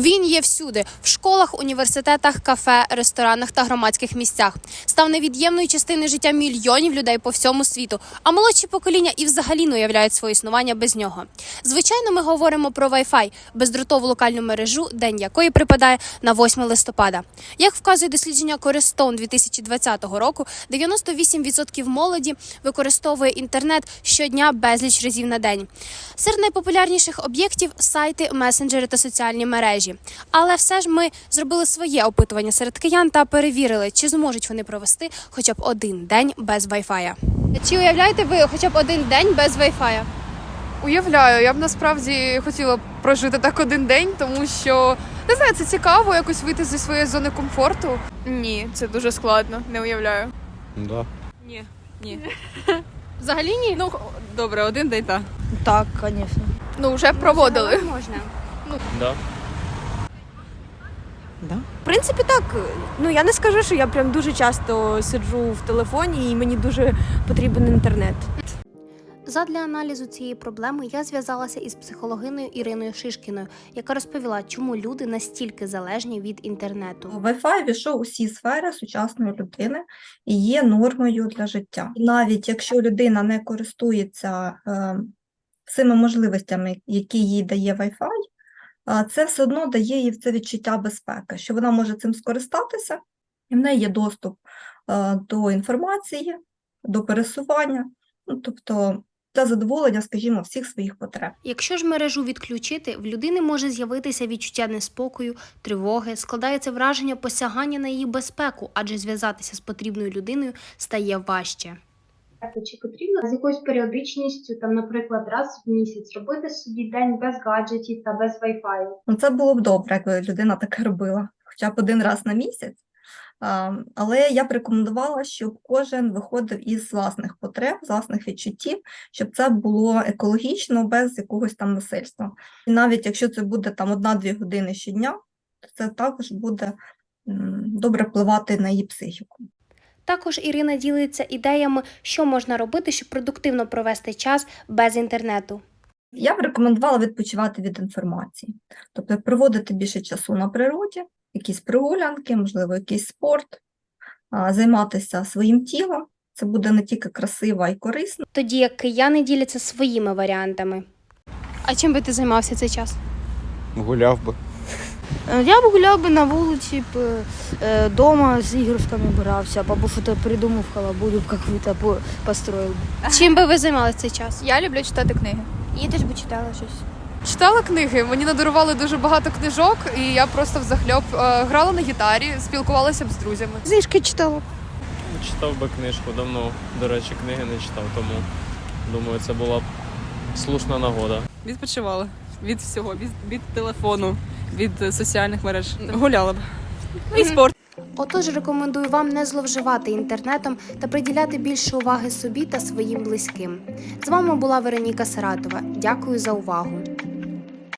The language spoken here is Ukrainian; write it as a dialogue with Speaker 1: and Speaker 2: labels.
Speaker 1: Він є всюди в школах, університетах, кафе, ресторанах та громадських місцях. Став невід'ємною частиною життя мільйонів людей по всьому світу. А молодші покоління і взагалі не уявляють своє існування без нього. Звичайно, ми говоримо про Wi-Fi – бездротову локальну мережу, день якої припадає на 8 листопада. Як вказує дослідження Користон 2020 року, 98% молоді використовує інтернет щодня безліч разів на день. Серед найпопулярніших об'єктів сайти, месенджери та соціальні мережі. Але все ж ми зробили своє опитування серед киян та перевірили, чи зможуть вони провести хоча б один день без Wi-Fi. Чи уявляєте ви хоча б один день без Wi-Fi?
Speaker 2: Уявляю, я б насправді хотіла прожити так один день, тому що не знаю, це цікаво якось вийти зі своєї зони комфорту. Ні, це дуже складно, не уявляю.
Speaker 3: Да.
Speaker 4: Ні, ні.
Speaker 1: Взагалі ні.
Speaker 4: Ну добре, один день так.
Speaker 5: Так, конечно.
Speaker 2: Ну вже проводили.
Speaker 1: можна.
Speaker 3: Да.
Speaker 5: В принципі, так. Ну я не скажу, що я прям дуже часто сиджу в телефоні і мені дуже потрібен інтернет.
Speaker 1: Задля аналізу цієї проблеми я зв'язалася із психологиною Іриною Шишкіною, яка розповіла, чому люди настільки залежні від інтернету.
Speaker 6: Wi-Fi війшов у всі сфери сучасної людини і є нормою для життя. Навіть якщо людина не користується е, всіми можливостями, які їй дає Wi-Fi, це все одно дає їй це відчуття безпеки, що вона може цим скористатися, і в неї є доступ до інформації, до пересування, ну, тобто для задоволення, скажімо, всіх своїх потреб.
Speaker 1: Якщо ж мережу відключити, в людини може з'явитися відчуття неспокою, тривоги, складається враження посягання на її безпеку, адже зв'язатися з потрібною людиною стає важче.
Speaker 7: Чи потрібно з якоюсь періодичністю, там, наприклад, раз в місяць робити собі день без гаджетів та без Wi-Fi?
Speaker 6: Ну, це було б добре, якби людина таке робила, хоча б один раз на місяць. Але я б рекомендувала, щоб кожен виходив із власних потреб, з власних відчуттів, щоб це було екологічно, без якогось там насильства. І навіть якщо це буде там одна-дві години щодня, то це також буде добре впливати на її психіку.
Speaker 1: Також Ірина ділиться ідеями, що можна робити, щоб продуктивно провести час без інтернету.
Speaker 6: Я б рекомендувала відпочивати від інформації, тобто проводити більше часу на природі, якісь прогулянки, можливо, якийсь спорт, займатися своїм тілом. Це буде не тільки красиво, а й корисно.
Speaker 1: Тоді як кияни діляться своїми варіантами. А чим би ти займався цей час?
Speaker 3: Гуляв би.
Speaker 5: Е, Я б гуляв би на вулиці, б, е, дома з іграшками грався, або що-то придумав халабуду какую-то по- построїв.
Speaker 1: Чим би ви займалися цей час?
Speaker 2: Я люблю читати книги.
Speaker 5: І теж би читала щось.
Speaker 2: Читала книги, мені надарували дуже багато книжок, і я просто взахльоп е, грала на гітарі, спілкувалася б з друзями.
Speaker 5: Знижки читала.
Speaker 3: Читав би книжку давно. До речі, книги не читав, тому думаю, це була б слушна нагода.
Speaker 4: Відпочивала від всього, від, від телефону, від соціальних мереж. Гуляла б. І спорт.
Speaker 1: Отож, рекомендую вам не зловживати інтернетом та приділяти більше уваги собі та своїм близьким. З вами була Вероніка Саратова. Дякую за увагу.